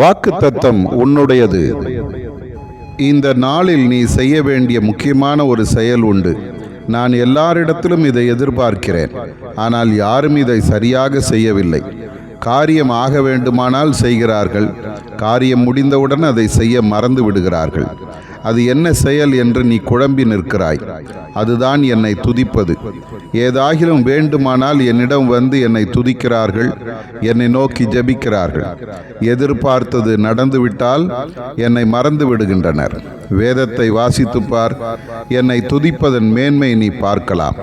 வாக்கு தத்தம் உன்னுடையது. இந்த நாளில் நீ செய்ய வேண்டிய முக்கியமான ஒரு செயல் உண்டு. நான் எல்லாரிடத்திலும் இதை எதிர்பார்க்கிறேன். ஆனால் யாரும் இதை சரியாக செய்யவில்லை. காரியம் ஆக வேண்டுமானால் செய்கிறார்கள். காரியம் முடிந்தவுடன் அதை செய்ய மறந்து விடுகிறார்கள். அது என்ன செயல் என்று நீ குழம்பி நிற்கிறாய். அதுதான் என்னை துதிப்பது. ஏதாகிலும் வேண்டுமானால் என்னிடம் வந்து என்னை துதிக்கிறார்கள் என்னை நோக்கி ஜெபிக்கிறார்கள். எதிர்பார்த்தது நடந்துவிட்டால் என்னை மறந்து விடுகின்றனர். வேதத்தை வாசித்து பார் என்னை துதிப்பதன் மேன்மை நீ பார்க்கலாம்.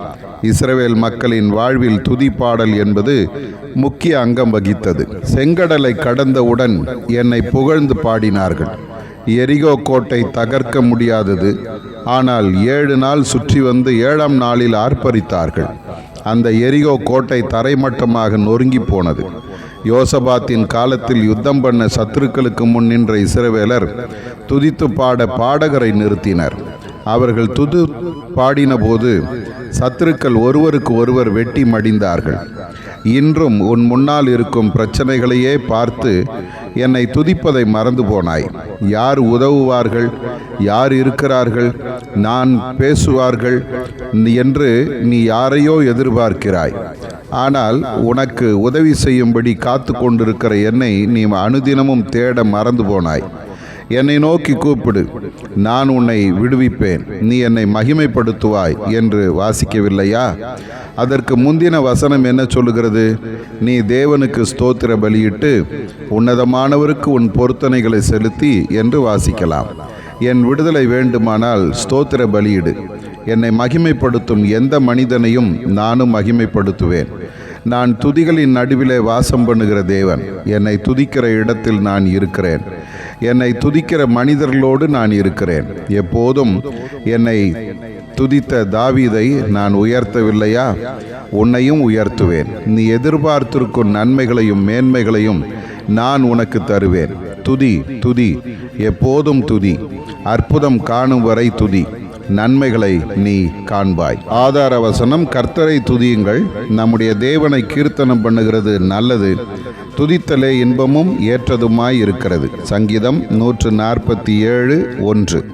இஸ்ரவேல் மக்களின் வாழ்வில் துதிப்பாடல் என்பது முக்கிய அங்கம் வகித்தது. செங்கடலை கடந்தவுடன் என்னை புகழ்ந்து பாடினார்கள். எரிகோ கோட்டை தகர்க்க முடியாதது. ஆனால் ஏழு நாள் சுற்றி வந்து ஏழாம் நாளில் ஆர்ப்பரித்தார்கள். அந்த எரிகோ கோட்டை தரைமட்டமாக நொறுங்கி போனது. யோசபாத்தின் காலத்தில் யுத்தம் பண்ண சத்துருக்களுக்கு முன் நின்ற இஸ்ரவேலர் துதித்து பாட பாடகரை நிறுத்தினர். அவர்கள் துது பாடினபோது சத்துருக்கள் ஒருவருக்கு ஒருவர் வெட்டி மடிந்தார்கள். இன்றும் உன் முன்னால் இருக்கும் பிரச்சனைகளையே பார்த்து என்னை துதிப்பதை மறந்து போனாய். யார் உதவுவார்கள்? யார் இருக்கிறார்கள்? நான் பேசுவார்கள் என்று நீ யாரையோ எதிர்பார்க்கிறாய். ஆனால் உனக்கு உதவி செய்யும்படி காத்து கொண்டிருக்கிற என்னை நீ அனுதினமும் தேட மறந்து போனாய். என்னை நோக்கி கூப்பிடு. நான் உன்னை விடுவிப்பேன். நீ என்னை மகிமைப்படுத்துவாய் என்று வாசிக்கவில்லையா? அதற்கு முந்தின வசனம் என்ன சொல்லுகிறது? நீ தேவனுக்கு ஸ்தோத்திர பலியிட்டு உன்னதமானவருக்கு உன் பொருத்தனைகளை செலுத்தி என்று வாசிக்கலாம். என் விடுதலை வேண்டுமானால் ஸ்தோத்திர பலியிடு. என்னை மகிமைப்படுத்தும் எந்த மனிதனையும் நானும் மகிமைப்படுத்துவேன். நான் துதிகளின் நடுவிலே வாசம் பண்ணுகிற தேவன். என்னை துதிக்கிற இடத்தில் நான் இருக்கிறேன். என்னை துதிக்கிற மனிதர்களோடு நான் இருக்கிறேன். எப்போதும் என்னை துதித்த தாவீதை நான் உயர்த்தவில்லையா? உன்னையும் உயர்த்துவேன். நீ எதிர்பார்த்திருக்கும் நன்மைகளையும் மேன்மைகளையும் நான் உனக்கு தருவேன். துதி துதி எப்போதும் துதி. அற்புதம் காணும் வரை துதி. நன்மைகளை நீ காண்பாய். ஆதார வசனம் கர்த்தரை துதியுங்கள். நம்முடைய தேவனை கீர்த்தனம் பண்ணுகிறது நல்லது. துதித்தலே இன்பமும் ஏற்றதுமாய் இருக்கிறது. சங்கீதம் நூற்று நாற்பத்தி ஏழு ஒன்று.